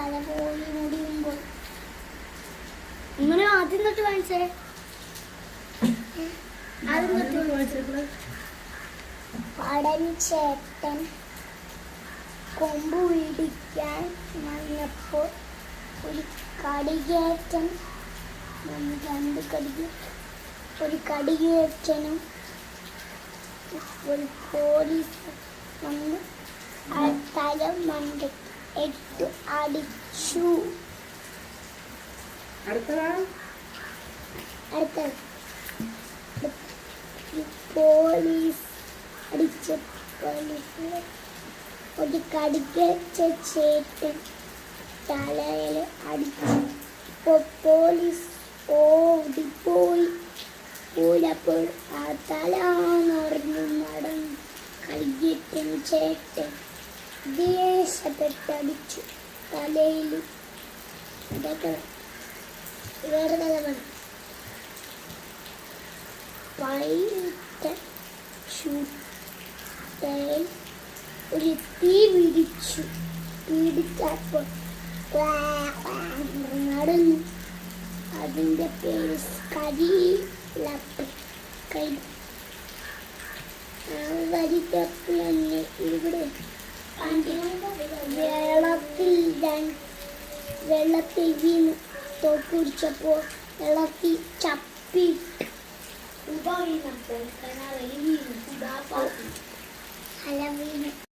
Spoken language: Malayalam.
തല പോയി മുടിയുമ്പോൾ ഇങ്ങനെ ആദ്യം തൊട്ട് കാണിച്ചേ ആദ്യം തൊട്ട് പടൻ ചേട്ടൻ കൊമ്പ് പിടിക്കാൻ വന്നപ്പോൾ ഒരു കടികേറ്റൻ രണ്ട് കടിക ഒരു കടികേറ്റനും ഒരു പോലീസ് വന്ന് തല മണ്ട എട്ട്. അടിച്ചു അടുത്തതാ? പോലീസ് അടിച്ച പോലീസ് ഒരു ചേട്ടൻ തലയിൽ അടിച്ചു. പോലീസ് ഓടിപ്പോയി. പോയപ്പോൾ ആ തല നിറഞ്ഞു നടന്നു. കടികേറ്റൻ ചേട്ടൻ ദേശപ്പെട്ടടിച്ചു തലയിൽ വേറെ കഥ വേണം ഒരു തീ പിടിച്ചു. പിടിച്ചപ്പോൾ നടന്നു. അതിന്റെ പേര് കരിലപ്പ് കൈ. ആ കരിക്കപ്പ് തന്നെ ഇവിടെ. വെള്ളത്തിൽ വീണ് തോക്കുടിച്ചപ്പോൾ വെള്ളത്തിൽ ചപ്പി ഉബ